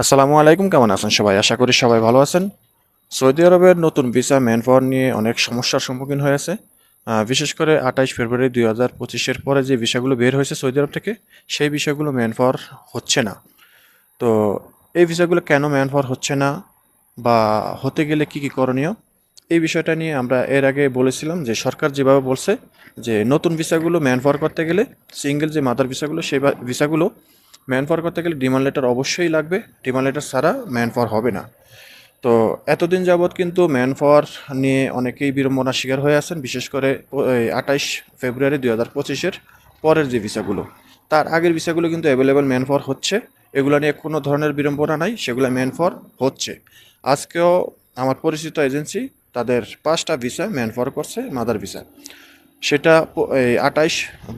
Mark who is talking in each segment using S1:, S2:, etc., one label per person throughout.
S1: আসসালামু আলাইকুম, কেমন আছেন সবাই? আশা করি সবাই ভালো আছেন। সৌদি আরবের নতুন ভিসা ম্যান পাওয়ার নিয়ে অনেক সমস্যার সম্মুখীন হয়েছে বিশেষ করে আঠাইশ ফেব্রুয়ারি দুই হাজার পঁচিশের পরে যে ভিসাগুলো বের হয়েছে সৌদি আরব থেকে, সেই বিষয়গুলো ম্যান পাওয়ার হচ্ছে না। তো এই ভিসাগুলো কেন ম্যান পাওয়ার হচ্ছে না বা হতে গেলে কি কি করণীয়, এই বিষয়টা নিয়ে আমরা এর আগে বলেছিলাম যে সরকার যেভাবে বলছে যে নতুন ভিসাগুলো ম্যান পাওয়ার করতে গেলে, সিঙ্গেল যে মাদার ভিসাগুলো, সেই ভিসাগুলো ম্যান পাওয়ার করতে গেলে ডিমান্ড লেটার অবশ্যই লাগবে। ডিমান্ড লেটার ছাড়া ম্যান পাওয়ার হবে না। তো এতদিন যাবৎ কিন্তু ম্যান পাওয়ার নিয়ে অনেকেই বিড়ম্বনার শিকার হয়ে আছেন, বিশেষ করে আঠাইশ ফেব্রুয়ারি দুই হাজার পঁচিশের পরের যে ভিসাগুলো। তার আগের ভিসাগুলো কিন্তু অ্যাভেলেবেল ম্যান পাওয়ার হচ্ছে। এগুলো নিয়ে কোনো ধরনের বিড়ম্বনা নাই, সেগুলো ম্যান পাওয়ার হচ্ছে। আজকেও আমার পরিচিত এজেন্সি তাদের পাঁচটা ভিসা ম্যান পাওয়ার করছে, মাদার ভিসা। সেটা এই আঠাইশ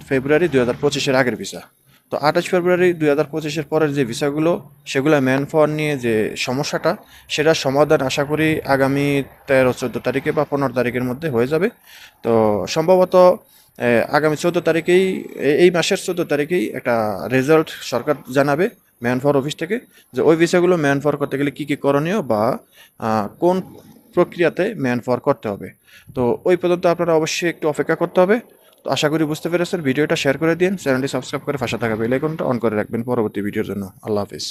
S1: ফেব্রুয়ারি দুই হাজার পঁচিশের আগের ভিসা। তো আঠাশ ফেব্রুয়ারি দুই হাজার পঁচিশের পরের যে ভিসাগুলো সেগুলো ম্যান পাওয়ার নিয়ে যে সমস্যাটা সেটার সমাধান আশা করি আগামী তেরো, চোদ্দ তারিখে বা পনেরো তারিখের মধ্যে হয়ে যাবে। তো সম্ভবত আগামী চোদ্দ তারিখেই এই মাসের চোদ্দ তারিখেই একটা রেজাল্ট সরকার জানাবে ম্যান পাওয়ার অফিস থেকে, যে ওই বিষয়গুলো ম্যান পাওয়ার করতে গেলে কী কী করণীয় বা কোন প্রক্রিয়াতে ম্যান পাওয়ার করতে হবে। তো ওই পর্যন্ত আপনারা অবশ্যই একটু অপেক্ষা করতে হবে। তো আশা করি বুঝতে পেরেছেন। ভিডিওটা শেয়ার করে দিন। চ্যানেলটি সাবস্ক্রাইব করে পাশে থাকা বেল আইকনটা অন করে রাখবেন পরবর্তী ভিডিওর জন্য। আল্লাহ হাফিজ।